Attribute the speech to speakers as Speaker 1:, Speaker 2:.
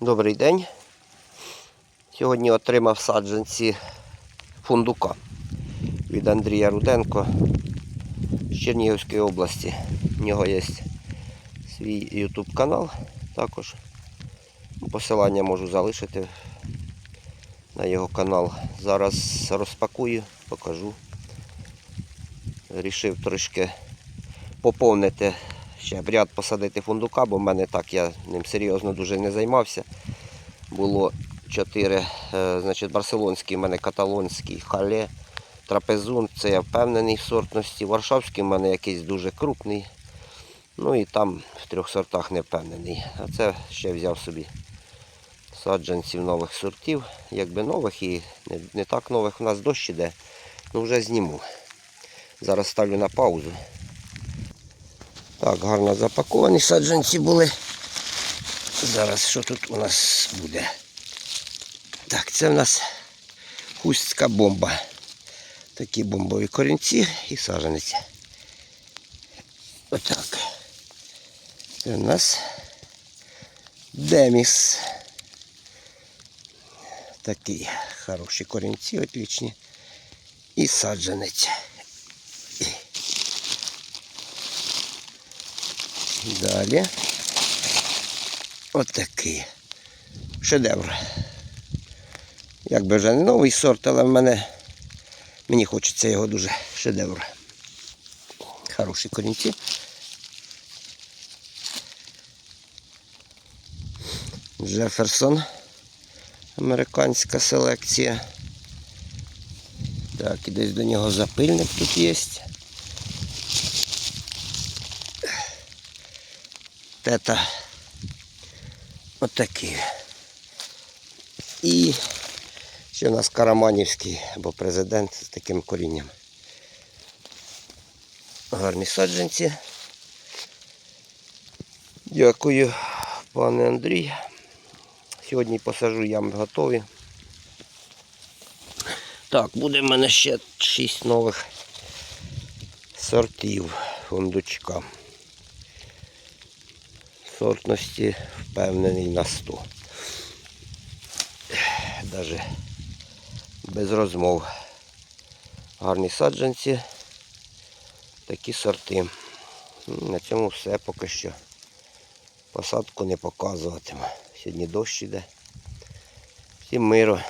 Speaker 1: Добрий день. Сьогодні отримав саджанці фундука від Андрія Руденко з Чернігівської області. У нього є свій YouTube канал також. Посилання можу залишити на його канал. Зараз розпакую, покажу. Рішив трошки поповнити ще в ряд посадити фундука, бо в мене так я ним серйозно дуже не займався. Було чотири, е, значить, барселонський, в мене каталонський, хале, трапезун, це я впевнений в сортності. Варшавський в мене якийсь дуже крупний. Ну і там в трьох сортах не впевнений. А це ще взяв собі саджанців нових сортів, якби нових і не, не так нових. У нас дощ іде, ну вже зніму. Зараз ставлю на паузу. Так, гарно запаковані саджанці були. Зараз що тут у нас буде? Так, це в нас хустська бомба. Такі бомбові корінці і саджанець. Отак. Це в нас деміс. Такі хороші корінці, отлічні. І саджанець. Далі. Отакий. Шедевр. Якби вже не новий сорт, але в мене мені хочеться його дуже шедевр. Хороші корінці. Джеферсон. Американська селекція. Так, і десь до нього запильник тут є. Тета отакі. І ще у нас Караманівський або президент з таким корінням. Гарні саджанці. Дякую, пане Андрій. Сьогодні посажу ями готові. Так, буде в мене ще 6 нових сортів фундучка. Сортності впевнений на 100. Даже без розмов. Гарні саджанці, такі сорти. На цьому все поки що. Посадку не показуватиму. Сьогодні дощ іде. Всім миру.